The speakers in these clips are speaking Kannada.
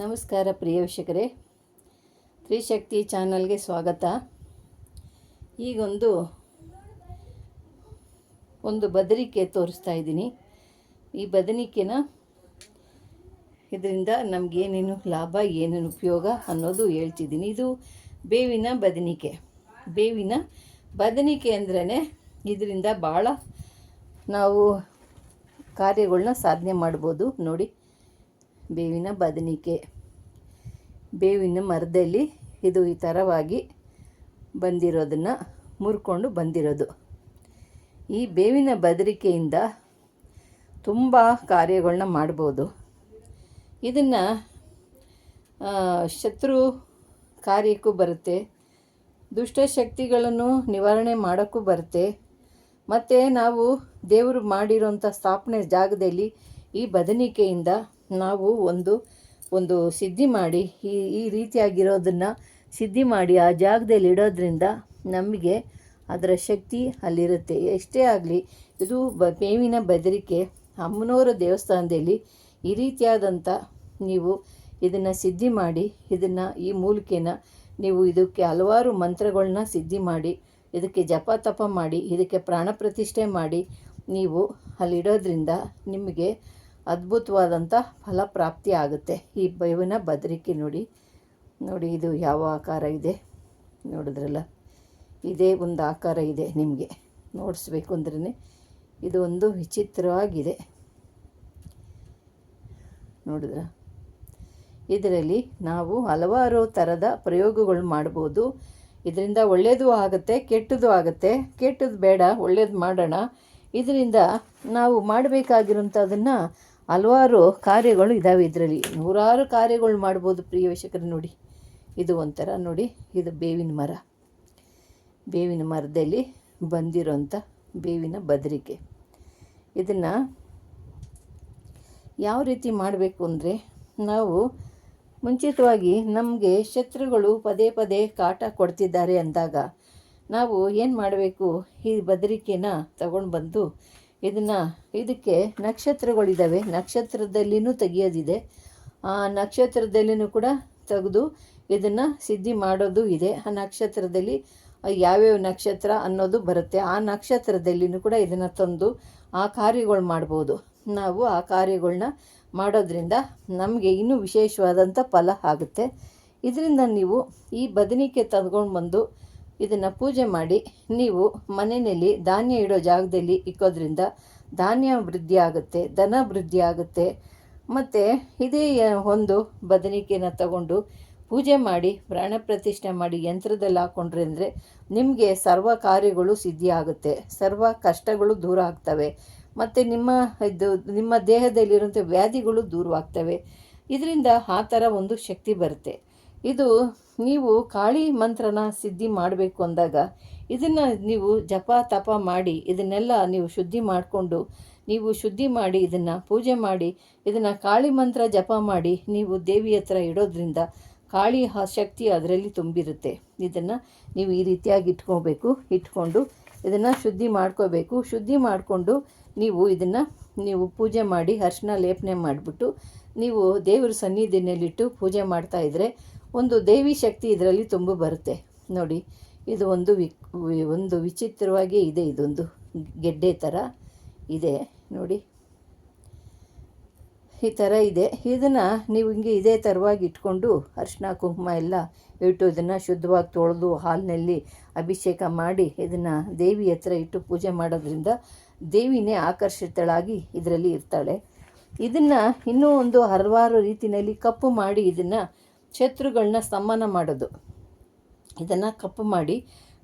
ನಮಸ್ಕಾರ ಪ್ರಿಯ ವೀಕ್ಷಕರೇ. ತ್ರಿಶಕ್ತಿ ಚಾನಲ್ಗೆ ಸ್ವಾಗತ. ಈಗೊಂದು, ಒಂದು ಬದರಿಕೆ ತೋರಿಸ್ತಾ ಇದ್ದೀನಿ. ಈ ಬದನಿಕೆನ ಇದರಿಂದ ನಮಗೇನೇನು ಲಾಭ, ಏನೇನು ಉಪಯೋಗ ಅನ್ನೋದು ಹೇಳ್ತಿದ್ದೀನಿ. ಇದು ಬೇವಿನ ಬದನಿಕೆ. ಬೇವಿನ ಬದನಿಕೆ ಅಂದ್ರೇ ಇದರಿಂದ ಭಾಳ ನಾವು ಕಾರ್ಯಗಳನ್ನ ಸಾಧನೆ ಮಾಡ್ಬೋದು. ನೋಡಿ ಬೇವಿನ ಬದನಿಕೆ. ಬೇವಿನ ಮರದಲ್ಲಿ ಇದು ಈ ಥರವಾಗಿ ಬಂದಿರೋದನ್ನು ಮುರ್ಕೊಂಡು ಬಂದಿರೋದು. ಈ ಬೇವಿನ ಬದರಿಕೆಯಿಂದ ತುಂಬ ಕಾರ್ಯಗಳನ್ನ ಮಾಡ್ಬೋದು. ಇದನ್ನು ಶತ್ರು ಕಾರ್ಯಕ್ಕೂ ಬರುತ್ತೆ ದುಷ್ಟಶಕ್ತಿಗಳನ್ನು ನಿವಾರಣೆ ಮಾಡೋಕ್ಕೂ ಬರುತ್ತೆ. ಮತ್ತು ನಾವು ದೇವರು ಮಾಡಿರೋಂಥ ಸ್ಥಾಪನೆ ಜಾಗದಲ್ಲಿ ಈ ಬದನಿಕೆಯಿಂದ ನಾವು ಒಂದು ಒಂದು ಸಿದ್ಧಿ ಮಾಡಿ, ಈ ಈ ರೀತಿಯಾಗಿರೋದನ್ನು ಸಿದ್ಧಿ ಮಾಡಿ ಆ ಜಾಗದಲ್ಲಿ ಇಡೋದ್ರಿಂದ ನಮಗೆ ಅದರ ಶಕ್ತಿ ಅಲ್ಲಿರುತ್ತೆ. ಎಷ್ಟೇ ಆಗಲಿ, ಇದು ಬ, ಮೇವಿನ ಬೆದರಿಕೆ. ಅಮ್ಮನವರ ದೇವಸ್ಥಾನದಲ್ಲಿ ಈ ರೀತಿಯಾದಂಥ ನೀವು ಇದನ್ನು ಸಿದ್ಧಿ ಮಾಡಿ, ಇದನ್ನು ಈ ಮೂಲಿಕೆನ ನೀವು ಇದಕ್ಕೆ ಹಲವಾರು ಮಂತ್ರಗಳನ್ನ ಸಿದ್ಧಿ ಮಾಡಿ, ಇದಕ್ಕೆ ಜಪ ತಪ ಮಾಡಿ, ಇದಕ್ಕೆ ಪ್ರಾಣ ಪ್ರತಿಷ್ಠೆ ಮಾಡಿ ನೀವು ಅಲ್ಲಿಡೋದ್ರಿಂದ ನಿಮಗೆ ಅದ್ಭುತವಾದಂಥ ಫಲ ಪ್ರಾಪ್ತಿ ಆಗುತ್ತೆ. ಈ ಬೇವಿನ ಬದರಿಕೆ ನೋಡಿ ನೋಡಿ ಇದು ಯಾವ ಆಕಾರ ಇದೆ. ನೋಡಿದ್ರಲ್ಲ, ಇದೇ ಒಂದು ಆಕಾರ ಇದೆ ನಿಮಗೆ. ನೋಡಿಸ್ಬೇಕು ಅಂದ್ರೆ ಇದು ಒಂದು ವಿಚಿತ್ರವಾಗಿದೆ. ನೋಡಿದ್ರ? ಇದರಲ್ಲಿ ನಾವು ಹಲವಾರು ಥರದ ಪ್ರಯೋಗಗಳು ಮಾಡ್ಬೋದು. ಇದರಿಂದ ಒಳ್ಳೆಯದು ಆಗುತ್ತೆ, ಕೆಟ್ಟದ್ದು ಆಗುತ್ತೆ. ಕೆಟ್ಟದ್ದು ಬೇಡ, ಒಳ್ಳೇದು ಮಾಡೋಣ. ಇದರಿಂದ ನಾವು ಮಾಡಬೇಕಾಗಿರೋಂಥದ್ದನ್ನು ಹಲವಾರು ಕಾರ್ಯಗಳು ಇದ್ದಾವೆ ಇದರಲ್ಲಿ. ನೂರಾರು ಕಾರ್ಯಗಳು ಮಾಡ್ಬೋದು ಪ್ರಿಯ ನೋಡಿ. ಇದು ಒಂಥರ ನೋಡಿ, ಇದು ಬೇವಿನ ಮರ. ಬೇವಿನ ಮರದಲ್ಲಿ ಬಂದಿರೋಂಥ ಬೇವಿನ ಬದರಿಕೆ. ಇದನ್ನು ಯಾವ ರೀತಿ ಮಾಡಬೇಕು ಅಂದರೆ, ನಾವು ಮುಂಚಿತವಾಗಿ ನಮಗೆ ಶತ್ರುಗಳು ಪದೇ ಪದೇ ಕಾಟ ಕೊಡ್ತಿದ್ದಾರೆ ಅಂದಾಗ, ನಾವು ಏನು ಮಾಡಬೇಕು? ಈ ಬದರಿಕೆನ ತಗೊಂಡು ಬಂದು ಇದನ್ನು, ಇದಕ್ಕೆ ನಕ್ಷತ್ರಗಳಿದ್ದಾವೆ ನಕ್ಷತ್ರದಲ್ಲಿನೂ ತೆಗಿಯೋದಿದೆ. ಆ ನಕ್ಷತ್ರದಲ್ಲಿನೂ ಕೂಡ ತೆಗೆದು ಇದನ್ನು ಸಿದ್ಧಿ ಮಾಡೋದು ಇದೆ. ಆ ನಕ್ಷತ್ರದಲ್ಲಿ ಯಾವ್ಯಾವ ನಕ್ಷತ್ರ ಅನ್ನೋದು ಬರುತ್ತೆ. ಆ ನಕ್ಷತ್ರದಲ್ಲಿನೂ ಕೂಡ ಇದನ್ನು ತಂದು ಆ ಕಾರ್ಯಗಳು ಮಾಡ್ಬೋದು. ನಾವು ಆ ಕಾರ್ಯಗಳನ್ನ ಮಾಡೋದ್ರಿಂದ ನಮಗೆ ಇನ್ನೂ ವಿಶೇಷವಾದಂಥ ಫಲ ಆಗುತ್ತೆ. ಇದರಿಂದ ನೀವು ಈ ಬದನಿಕೆ ತಂದ್ಕೊಂಡು ಬಂದು ಇದನ್ನು ಪೂಜೆ ಮಾಡಿ ನೀವು ಮನೆಯಲ್ಲಿ ಧಾನ್ಯ ಇಡೋ ಜಾಗದಲ್ಲಿ ಇಕ್ಕೋದ್ರಿಂದ ಧಾನ್ಯ ವೃದ್ಧಿ ಆಗುತ್ತೆ, ದನ ವೃದ್ಧಿ ಆಗುತ್ತೆ. ಮತ್ತು ಇದೇ ಒಂದು ಬದನಿಕೆಯನ್ನು ತಗೊಂಡು ಪೂಜೆ ಮಾಡಿ, ಪ್ರಾಣ ಪ್ರತಿಷ್ಠೆ ಮಾಡಿ ಯಂತ್ರದಲ್ಲಿ ಹಾಕ್ಕೊಂಡ್ರೆ ಅಂದರೆ ನಿಮಗೆ ಸರ್ವ ಕಾರ್ಯಗಳು ಸಿದ್ಧಿಯಾಗುತ್ತೆ, ಸರ್ವ ಕಷ್ಟಗಳು ದೂರ ಆಗ್ತವೆ. ಮತ್ತು ನಿಮ್ಮ ಇದು, ನಿಮ್ಮ ದೇಹದಲ್ಲಿರುವಂಥ ವ್ಯಾಧಿಗಳು ದೂರವಾಗ್ತವೆ. ಇದರಿಂದ ಆ ಥರ ಒಂದು ಶಕ್ತಿ ಬರುತ್ತೆ. ಇದು ನೀವು ಕಾಳಿ ಮಂತ್ರನ ಸಿದ್ಧಿ ಮಾಡಬೇಕು ಅಂದಾಗ ಇದನ್ನು ನೀವು ಜಪ ತಪ ಮಾಡಿ ಇದನ್ನೆಲ್ಲ ನೀವು ಶುದ್ಧಿ ಮಾಡಿಕೊಂಡು ನೀವು ಶುದ್ಧಿ ಮಾಡಿ ಇದನ್ನು ಪೂಜೆ ಮಾಡಿ ಇದನ್ನು ಕಾಳಿ ಮಂತ್ರ ಜಪ ಮಾಡಿ ನೀವು ದೇವಿ ಹತ್ರ ಇಡೋದ್ರಿಂದ ಕಾಳಿ ಶಕ್ತಿ ಅದರಲ್ಲಿ ತುಂಬಿರುತ್ತೆ. ಇದನ್ನು ನೀವು ಈ ರೀತಿಯಾಗಿ ಇಟ್ಕೋಬೇಕು, ಇಟ್ಕೊಂಡು ಇದನ್ನು ಶುದ್ಧಿ ಮಾಡ್ಕೋಬೇಕು. ಶುದ್ಧಿ ಮಾಡಿಕೊಂಡು ನೀವು ಇದನ್ನು ನೀವು ಪೂಜೆ ಮಾಡಿ ಅರ್ಶಿನ ಲೇಪನೆ ಮಾಡಿಬಿಟ್ಟು ನೀವು ದೇವರ ಸನ್ನಿಧಿನಲ್ಲಿಟ್ಟು ಪೂಜೆ ಮಾಡ್ತಾಯಿದ್ರೆ ಒಂದು ದೇವಿ ಶಕ್ತಿ ಇದರಲ್ಲಿ ತುಂಬ ಬರುತ್ತೆ. ನೋಡಿ, ಇದು ಒಂದು ವಿ, ಒಂದು ವಿಚಿತ್ರವಾಗಿ ಇದೆ, ಇದೊಂದು ಗೆಡ್ಡೆ ಥರ ಇದೆ. ನೋಡಿ, ಈ ಥರ ಇದೆ. ಇದನ್ನು ನೀವು ಹಿಂಗೆ ಇದೇ ಥರವಾಗಿ ಇಟ್ಕೊಂಡು ಅರಿಶಿನ, ಕುಂಕುಮ ಎಲ್ಲ ಇಟ್ಟು ಇದನ್ನು ಶುದ್ಧವಾಗಿ ತೊಳೆದು ಹಾಲಿನಲ್ಲಿ ಅಭಿಷೇಕ ಮಾಡಿ ಇದನ್ನು ದೇವಿ ಹತ್ರ ಇಟ್ಟು ಪೂಜೆ ಮಾಡೋದ್ರಿಂದ ದೇವಿನೇ ಆಕರ್ಷಿತಳಾಗಿ ಇದರಲ್ಲಿ ಇರ್ತಾಳೆ. ಇದನ್ನು ಇನ್ನೂ ಒಂದು ಹಲವಾರು ರೀತಿಯಲ್ಲಿ ಕಪ್ಪು ಮಾಡಿ ಇದನ್ನು ಶತ್ರುಗಳನ್ನ ಸ್ತಂಭನ ಮಾಡೋದು. ಇದನ್ನು ಕಪ್ಪು ಮಾಡಿ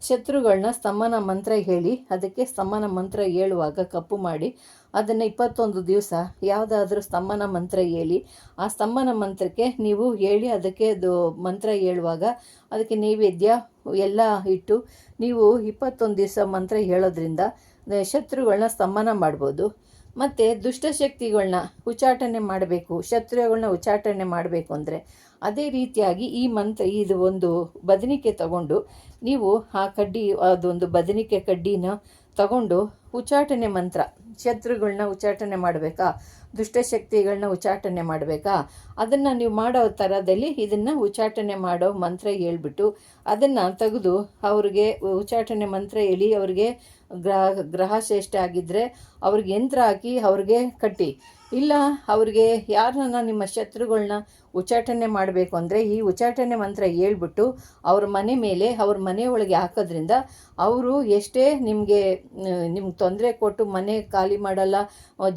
ಶತ್ರುಗಳನ್ನ ಸ್ತಂಭನ ಮಂತ್ರ ಹೇಳಿ, ಅದಕ್ಕೆ ಸ್ತಂಭನ ಮಂತ್ರ ಹೇಳುವಾಗ ಕಪ್ಪು ಮಾಡಿ, ಅದನ್ನು ಇಪ್ಪತ್ತೊಂದು ದಿವಸ ಯಾವುದಾದ್ರೂ ಸ್ತಂಭನ ಮಂತ್ರ ಹೇಳಿ, ಆ ಸ್ತಂಭನ ಮಂತ್ರಕ್ಕೆ ನೀವು ಹೇಳಿ ಅದಕ್ಕೆ ಅದು ಮಂತ್ರ ಹೇಳುವಾಗ ಅದಕ್ಕೆ ನೈವೇದ್ಯ ಎಲ್ಲ ಇಟ್ಟು ನೀವು ಇಪ್ಪತ್ತೊಂದು ದಿವಸ ಮಂತ್ರ ಹೇಳೋದ್ರಿಂದ ಶತ್ರುಗಳನ್ನ ಸ್ತಂಭನ ಮಾಡ್ಬೋದು. ಮತ್ತು ದುಷ್ಟಶಕ್ತಿಗಳನ್ನ ಉಚ್ಚಾಟನೆ ಮಾಡಬೇಕು, ಶತ್ರುಗಳನ್ನ ಉಚ್ಚಾಟನೆ ಮಾಡಬೇಕು ಅಂದರೆ ಅದೇ ರೀತಿಯಾಗಿ ಈ ಮಂತ್ರ, ಇದು ಒಂದು ಬದನಿಕೆ ತಗೊಂಡು ನೀವು ಆ ಕಡ್ಡಿ, ಅದೊಂದು ಬದನಿಕೆ ಕಡ್ಡಿನ ತಗೊಂಡು ಉಚ್ಚಾಟನೆ ಮಂತ್ರ ಶತ್ರುಗಳನ್ನ ಉಚ್ಚಾಟನೆ ಮಾಡಬೇಕಾ ದುಷ್ಟಶಕ್ತಿಗಳನ್ನ ಉಚ್ಚಾಟನೆ ಮಾಡಬೇಕಾ, ಅದನ್ನು ನೀವು ಮಾಡೋ ಥರದಲ್ಲಿ ಇದನ್ನು ಉಚ್ಚಾಟನೆ ಮಾಡೋ ಮಂತ್ರ ಹೇಳ್ಬಿಟ್ಟು ಅದನ್ನು ತೆಗೆದು ಅವ್ರಿಗೆ, ಉಚ್ಚಾಟನೆ ಮಂತ್ರ ಹೇಳಿ ಅವ್ರಿಗೆ ಗ್ರಹ ಗ್ರಹ ಶ್ರೇಷ್ಠ ಆಗಿದ್ದರೆ ಅವ್ರಿಗೆ ಯಂತ್ರ ಹಾಕಿ ಅವ್ರಿಗೆ ಕಟ್ಟಿ. ಇಲ್ಲ, ಅವ್ರಿಗೆ ಯಾರನ್ನ ನಿಮ್ಮ ಶತ್ರುಗಳನ್ನ ಉಚ್ಚಾಟನೆ ಮಾಡಬೇಕು ಅಂದರೆ ಈ ಉಚ್ಚಾಟನೆ ಮಂತ್ರ ಹೇಳ್ಬಿಟ್ಟು ಅವ್ರ ಮನೆ ಮೇಲೆ, ಅವ್ರ ಮನೆ ಒಳಗೆ ಹಾಕೋದ್ರಿಂದ ಅವರು ಎಷ್ಟೇ ನಿಮಗೆ, ನಿಮ್ಗೆ ತೊಂದರೆ ಕೊಟ್ಟು ಮನೆ ಖಾಲಿ ಮಾಡಲ್ಲ,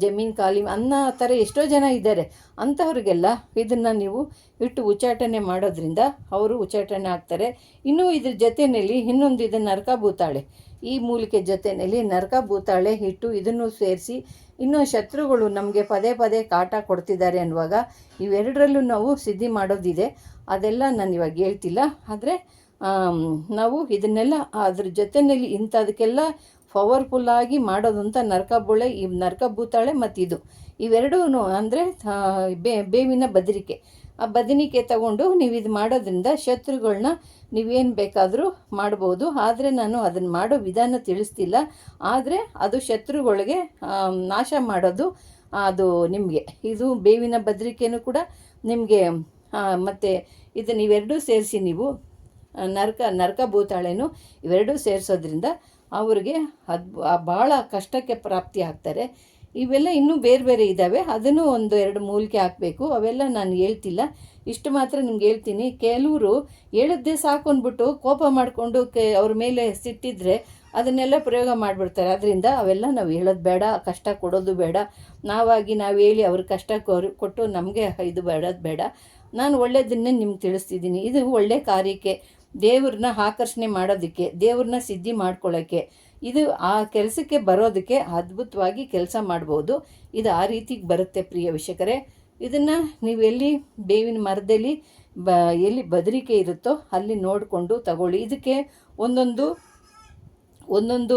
ಜಮೀನು ಖಾಲಿ ಅನ್ನೋ ಥರ ಎಷ್ಟೋ ಜನ ಇದ್ದಾರೆ. ಅಂಥವ್ರಿಗೆಲ್ಲ ಇದನ್ನು ನೀವು ಇಟ್ಟು ಉಚ್ಚಾಟನೆ ಮಾಡೋದ್ರಿಂದ ಅವರು ಉಚ್ಚಾಟನೆ ಆಗ್ತಾರೆ. ಇನ್ನೂ ಇದ್ರ ಜೊತೆಯಲ್ಲಿ ಇನ್ನೊಂದು ಇದು ನರಕ ಭೂತಾಳೆ ಈ ಮೂಲಿಕೆ ಜೊತೆಯಲ್ಲಿ ನರಕ, ಭೂತಾಳೆ, ಹಿಟ್ಟು ಇದನ್ನು ಸೇರಿಸಿ ಇನ್ನು ಶತ್ರುಗಳು ನಮಗೆ ಪದೇ ಪದೇ ಕಾಟ ಕೊಡ್ತಿದ್ದಾರೆ ಅನ್ನುವಾಗ ಇವೆರಡರಲ್ಲೂ ನಾವು ಸಿದ್ಧಿ ಮಾಡೋದಿದೆ. ಅದೆಲ್ಲ ನಾನು ಇವಾಗ ಹೇಳ್ತಿಲ್ಲ. ಆದರೆ ನಾವು ಇದನ್ನೆಲ್ಲ ಅದ್ರ ಜೊತೆಯಲ್ಲಿ ಇಂಥದಕ್ಕೆಲ್ಲ ಪವರ್ಫುಲ್ಲಾಗಿ ಮಾಡೋದು ಅಂತ ನರಕ ಬುಳೆ, ಈ ನರಕ ಭೂತಾಳೆ ಮತ್ತು ಇದು ಇವೆರಡೂ ಅಂದರೆ ಬೇವಿನ ಬದರಿಕೆ. ಆ ಬದನಿಕೆ ತಗೊಂಡು ನೀವು ಇದು ಮಾಡೋದ್ರಿಂದ ಶತ್ರುಗಳನ್ನ ನೀವೇನು ಬೇಕಾದರೂ ಮಾಡ್ಬೋದು. ಆದರೆ ನಾನು ಅದನ್ನು ಮಾಡೋ ವಿಧಾನ ತಿಳಿಸ್ತಿಲ್ಲ. ಆದರೆ ಅದು ಶತ್ರುಗಳಿಗೆ ನಾಶ ಮಾಡೋದು, ಅದು ನಿಮಗೆ. ಇದು ಬೇವಿನ ಬದರಿಕೆನೂ ಕೂಡ ನಿಮಗೆ ಮತ್ತು ಇದು ಇವೆರಡೂ ಸೇರಿಸಿ ನೀವು ನರಕ ನರಕ ಭೂತಾಳೆನೂ ಇವೆರಡೂ ಸೇರಿಸೋದ್ರಿಂದ ಅವ್ರಿಗೆ ಅದು ಭಾಳ ಕಷ್ಟಕ್ಕೆ ಪ್ರಾಪ್ತಿ ಆಗ್ತಾರೆ. ಇವೆಲ್ಲ ಇನ್ನೂ ಬೇರೆ ಬೇರೆ ಇದ್ದಾವೆ ಅದನ್ನು ಒಂದು ಎರಡು ಮೂಲಿಕೆ ಹಾಕಬೇಕು. ಅವೆಲ್ಲ ನಾನು ಹೇಳ್ತಿಲ್ಲ. ಇಷ್ಟು ಮಾತ್ರ ನಿಮ್ಗೆ ಹೇಳ್ತೀನಿ. ಕೆಲವರು ಹೇಳಿದ್ದೇ ಸಾಕು ಅಂದ್ಬಿಟ್ಟು ಕೋಪ ಮಾಡಿಕೊಂಡು ಕೆ ಅವ್ರ ಮೇಲೆ ಸಿಟ್ಟಿದ್ರೆ ಅದನ್ನೆಲ್ಲ ಪ್ರಯೋಗ ಮಾಡಿಬಿಡ್ತಾರೆ. ಅದರಿಂದ ಅವೆಲ್ಲ ನಾವು ಹೇಳೋದು ಬೇಡ. ಕಷ್ಟ ಕೊಡೋದು ಬೇಡ. ನಾವಾಗಿ ನಾವು ಹೇಳಿ ಅವ್ರಿಗೆ ಕಷ್ಟ ಕೊಟ್ಟು ನಮಗೆ ಇದು ಬೇಡೋದು ಬೇಡ. ನಾನು ಒಳ್ಳೆಯದನ್ನೇ ನಿಮ್ಗೆ ತಿಳಿಸ್ತಿದ್ದೀನಿ. ಇದು ಒಳ್ಳೆ ಕಾರ್ಯಕ್ಕೆ ದೇವ್ರನ್ನ ಆಕರ್ಷಣೆ ಮಾಡೋದಕ್ಕೆ, ದೇವ್ರನ್ನ ಸಿದ್ಧಿ ಮಾಡ್ಕೊಳ್ಳೋಕ್ಕೆ ಇದು ಆ ಕೆಲಸಕ್ಕೆ ಬರೋದಕ್ಕೆ ಅದ್ಭುತವಾಗಿ ಕೆಲಸ ಮಾಡ್ಬೋದು. ಇದು ಆ ರೀತಿಗೆ ಬರುತ್ತೆ ಪ್ರಿಯ ವೀಕ್ಷಕರೇ. ಇದನ್ನು ನೀವು ಎಲ್ಲಿ ಬೇವಿನ ಮರದಲ್ಲಿ ಬ, ಎಲ್ಲಿ ಬದರಿಕೆ ಇರುತ್ತೋ ಅಲ್ಲಿ ನೋಡಿಕೊಂಡು ತಗೊಳ್ಳಿ. ಇದಕ್ಕೆ ಒಂದೊಂದು ಒಂದೊಂದು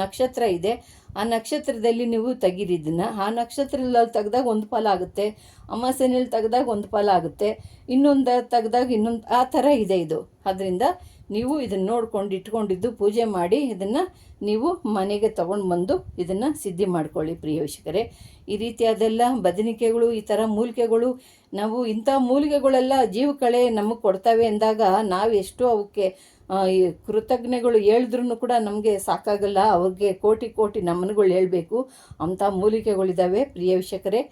ನಕ್ಷತ್ರ ಇದೆ. ಆ ನಕ್ಷತ್ರದಲ್ಲಿ ನೀವು ತೆಗೀರಿ ಆ ನಕ್ಷತ್ರದಲ್ಲಿ ತೆಗ್ದಾಗ ಒಂದು ಫಲ ಆಗುತ್ತೆ. ಅಮಾಸೆನಲ್ಲಿ ತೆಗ್ದಾಗ ಒಂದು ಫಲ ಆಗುತ್ತೆ. ಇನ್ನೊಂದು ತೆಗ್ದಾಗ ಇನ್ನೊಂದು, ಆ ಥರ ಇದೆ ಇದು. ಅದರಿಂದ ನೀವು ಇದನ್ನು ನೋಡ್ಕೊಂಡು ಇಟ್ಕೊಂಡಿದ್ದು ಪೂಜೆ ಮಾಡಿ ಇದನ್ನು ನೀವು ಮನೆಗೆ ತಗೊಂಡು ಬಂದು ಇದನ್ನು ಸಿದ್ಧಿ ಮಾಡ್ಕೊಳ್ಳಿ ಪ್ರಿಯ ವೀಕ್ಷಕರೇ. ಈ ರೀತಿಯಾದೆಲ್ಲ ಬದನಿಕೆಗಳು, ಈ ಥರ ಮೂಲಿಕೆಗಳು, ನಾವು ಇಂಥ ಮೂಲಿಕೆಗಳೆಲ್ಲ ಜೀವಕಳೆ ನಮಗೆ ಕೊಡ್ತವೆ ಅಂದಾಗ ನಾವು ಎಷ್ಟು ಅವಕ್ಕೆ ಕೃತಜ್ಞಗಳು ಹೇಳಿದ್ರೂ ಕೂಡ ನಮಗೆ ಸಾಕಾಗಲ್ಲ. ಅವ್ರಿಗೆ ಕೋಟಿ ಕೋಟಿ ನಮನಗಳು ಹೇಳಬೇಕು. ಅಂಥ ಮೂಲಿಕೆಗಳಿದ್ದಾವೆ ಪ್ರಿಯ ವೀಕ್ಷಕರೇ.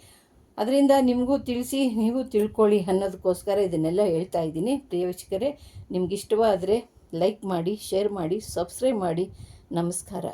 ಅದರಿಂದ ನಿಮಗೂ ತಿಳಿಸಿ, ನೀವು ತಿಳ್ಕೊಳ್ಳಿ ಅನ್ನೋದಕ್ಕೋಸ್ಕರ ಇದನ್ನೆಲ್ಲ ಹೇಳ್ತಾ ಇದ್ದೀನಿ. ಪ್ರಿಯ ವೀಕ್ಷಕರೇ, ನಿಮ್ಗೆ ಇಷ್ಟವಾದರೆ ಲೈಕ್ ಮಾಡಿ, ಶೇರ್ ಮಾಡಿ, ಸಬ್ಸ್ಕ್ರೈಬ್ ಮಾಡಿ. ನಮಸ್ಕಾರ.